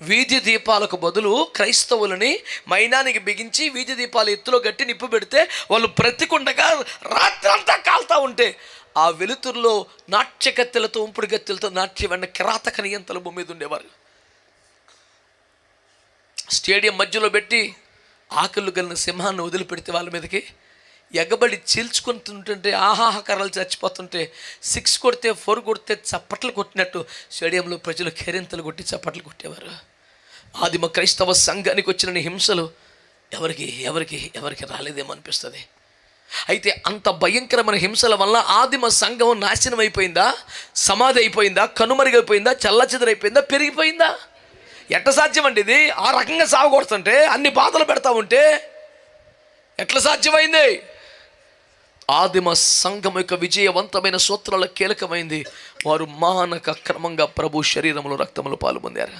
వీధి దీపాలకు బదులు క్రైస్తవులని మైనానికి బిగించి వీధి దీపాలు ఎత్తులో గట్టి నిప్పు పెడితే వాళ్ళు బ్రతికుండగా రాత్రంతా కాలుతూ ఉంటే ఆ వెలుతురులో నాట్యకత్తెలతో ఉంపుడు గత్తెలతో నాట్యమైన కిరాతక నియంతల భూమి మీద ఉండేవారు. స్టేడియం మధ్యలో పెట్టి ఆకళ్ళు కలిగిన సింహాన్ని వదిలిపెడితే వాళ్ళ మీదకి ఎగబడి చీల్చుకుంటుంటే ఆహాహకరాలు చచ్చిపోతుంటే సిక్స్ కొడితే ఫోర్ కొడితే చప్పట్లు కొట్టినట్టు స్టేడియంలో ప్రజలు కేరింతలు కొట్టి చప్పట్లు కొట్టేవారు. ఆదిమ క్రైస్తవ సంఘానికి వచ్చిన హింసలు ఎవరికి ఎవరికి ఎవరికి రాలేదేమో అనిపిస్తుంది. అయితే అంత భయంకరమైన హింసల వల్ల ఆదిమ సంఘం నాశనం అయిపోయిందా? సమాధి అయిపోయిందా? కనుమరుగైపోయిందా? చల్లచిదరైపోయిందా? పెరిగిపోయిందా? ఎట్ట సాధ్యం అండి ఇది? ఆ రకంగా సాగకూడుతుంటే అన్ని బాధలు పెడతా ఉంటే ఎట్లా సాధ్యమైంది? ఆదిమ సంఘం యొక్క విజయవంతమైన సూత్రాల కీలకమైంది. వారు మానక క్రమంగా ప్రభు శరీరంలో రక్తములు పాలు పొందారు